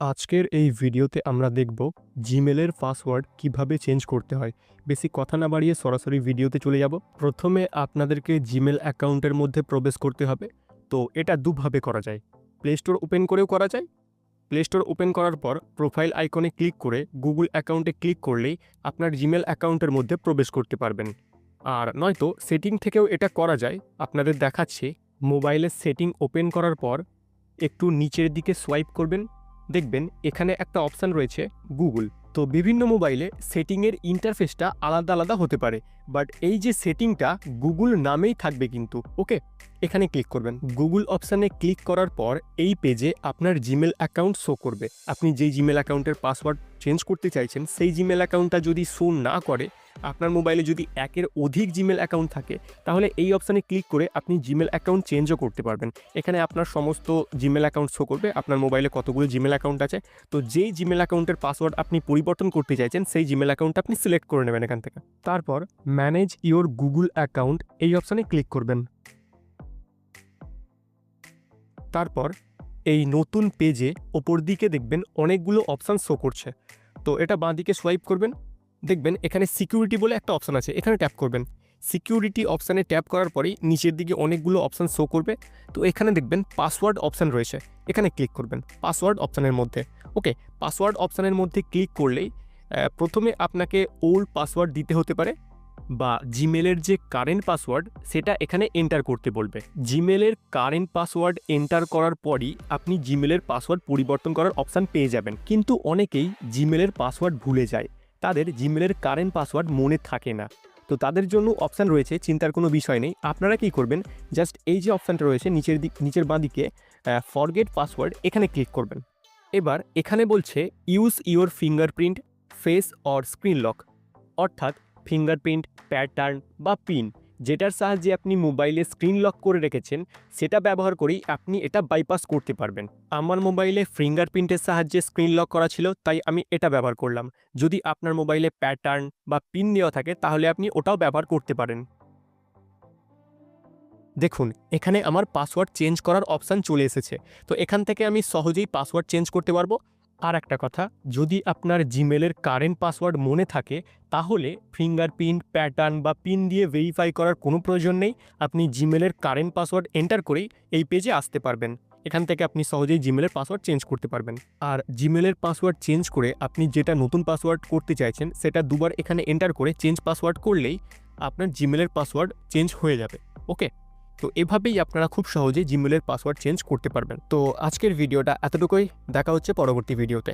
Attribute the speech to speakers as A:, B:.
A: আজকের এই ভিডিওতে আমরা দেখব জিমেলের পাসওয়ার্ড কীভাবে চেঞ্জ করতে হয়। বেশি কথা না বাড়িয়ে সরাসরি ভিডিওতে চলে যাব। প্রথমে আপনাদেরকে জিমেল অ্যাকাউন্টের মধ্যে প্রবেশ করতে হবে। তো এটা দুভাবে করা যায়। প্লে স্টোর ওপেন করেও করা যায়। প্লে স্টোর ওপেন করার পর প্রোফাইল আইকনে ক্লিক করে গুগল অ্যাকাউন্টে ক্লিক করলেই আপনার জিমেল অ্যাকাউন্টের মধ্যে প্রবেশ করতে পারবেন। আর নয়তো সেটিং থেকেও এটা করা যায়। আপনাদের দেখাচ্ছে মোবাইলের সেটিং ওপেন করার পর একটু নিচের দিকে সোয়াইপ করবেন। দেখবেন এখানে একটা অপশান রয়েছে গুগল। তো বিভিন্ন মোবাইলে সেটিংয়ের ইন্টারফেসটা আলাদা আলাদা হতে পারে। বাট এই যে সেটিংটা গুগল নামেই থাকবে কিন্তু ওকে এখানে ক্লিক করবেন। গুগল অপশানে ক্লিক করার পর এই পেজে আপনার জিমেল অ্যাকাউন্ট শো করবে। আপনি যেই জিমেল অ্যাকাউন্টের পাসওয়ার্ড চেঞ্জ করতে চাইছেন, সেই জিমেল অ্যাকাউন্টটা যদি শো না করে, আপনার মোবাইলে যদি একের অধিক জিমেল অ্যাকাউন্ট থাকে, তাহলে এই অপশানে ক্লিক করে আপনি জিমেল অ্যাকাউন্ট চেঞ্জও করতে পারবেন। এখানে আপনার সমস্ত জিমেল অ্যাকাউন্ট শো করবে, আপনার মোবাইলে কতগুলো জিমেল অ্যাকাউন্ট আছে। তো যেই জিমেল অ্যাকাউন্টের পাসওয়ার্ড আপনি পরিবর্তন করতে চাইছেন, সেই জিমেল অ্যাকাউন্টটা আপনি সিলেক্ট করে নেবেন এখান থেকে। তারপর ম্যানেজ ইওর গুগল অ্যাকাউন্ট এই অপশানে ক্লিক করবেন। তারপর এই নতুন পেজে ওপর দিকে দেখবেন অনেকগুলো অপশান শো করছে। তো এটা বাঁ দিকে সোয়াইপ করবেন, দেখবেন এখানে সিকিউরিটি বলে একটা অপশান আছে, এখানে ট্যাপ করবেন। সিকিউরিটি অপশানে ট্যাপ করার পরেই নিচের দিকে অনেকগুলো অপশান শো করবে। তো এখানে দেখবেন পাসওয়ার্ড অপশান রয়েছে, এখানে ক্লিক করবেন পাসওয়ার্ড অপশানের মধ্যে। ওকে পাসওয়ার্ড অপশানের মধ্যে ক্লিক করলেই প্রথমে আপনাকে ওল্ড পাসওয়ার্ড দিতে হতে পারে। বা জিমেলের যে কারেন্ট পাসওয়ার্ড সেটা এখানে এন্টার করতে বলবে। জিমেলের কারেন্ট পাসওয়ার্ড এন্টার করার পরই আপনি জিমেলের পাসওয়ার্ড পরিবর্তন করার অপশান পেয়ে যাবেন। কিন্তু অনেকেই জিমেলের পাসওয়ার্ড ভুলে যায়। তাদের জিমেলের কারেন্ট পাসওয়ার্ড মনে থাকে না। তো তাদের জন্য অপশান রয়েছে, চিন্তার কোনো বিষয় নেই। আপনারা কি করবেন? জাস্ট এই যে অপশানটা রয়েছে, নিচের দিক, নিচের বাঁ দিকে ফরগেট পাসওয়ার্ড এখানে ক্লিক করবেন। এবার এখানে বলছে use your fingerprint face or screen lock অর্থাৎ ফিঙ্গারপ্রিন্ট, প্যাটার্ন বা পিন, যেটার সাহায্যে আপনি মোবাইলে স্ক্রিন লক করে রেখেছেন, সেটা ব্যবহার করেই আপনি এটা বাইপাস করতে পারবেন। আমার মোবাইলে ফিঙ্গারপ্রিন্টের সাহায্যে স্ক্রিন লক করা ছিল, তাই আমি এটা ব্যবহার করলাম। যদি আপনার মোবাইলে প্যাটার্ন বা পিন দেওয়া থাকে, তাহলে আপনি ওটাও ব্যবহার করতে পারেন। দেখুন, এখানে আমার পাসওয়ার্ড চেঞ্জ করার অপশান চলে এসেছে। তো এখান থেকে আমি সহজেই পাসওয়ার্ড চেঞ্জ করতে পারব। আর একটা কথা, যদি আপনার জিমেলের কারেন্ট পাসওয়ার্ড মনে থাকে, তাহলে ফিঙ্গারপ্রিন্ট প্যাটার্ন বা পিন দিয়ে ভেরিফাই করার কোনো প্রয়োজন নেই। আপনি জিমেলের কারেন্ট পাসওয়ার্ড এন্টার করেই এই পেজে আসতে পারবেন। এখান থেকে আপনি সহজেই জিমেলের পাসওয়ার্ড চেঞ্জ করতে পারবেন। আর জিমেলের পাসওয়ার্ড চেঞ্জ করে আপনি যেটা নতুন পাসওয়ার্ড করতে চাইছেন, সেটা দুবার এখানে এন্টার করে চেঞ্জ পাসওয়ার্ড করলেই আপনার জিমেলের পাসওয়ার্ড চেঞ্জ হয়ে যাবে। ওকে তো এভাবেই আপনারা খুব সহজেই জিমেলের পাসওয়ার্ড চেঞ্জ করতে পারবেন। তো আজকের ভিডিওটা এতটুকুই। দেখা হচ্ছে পরবর্তী ভিডিওতে।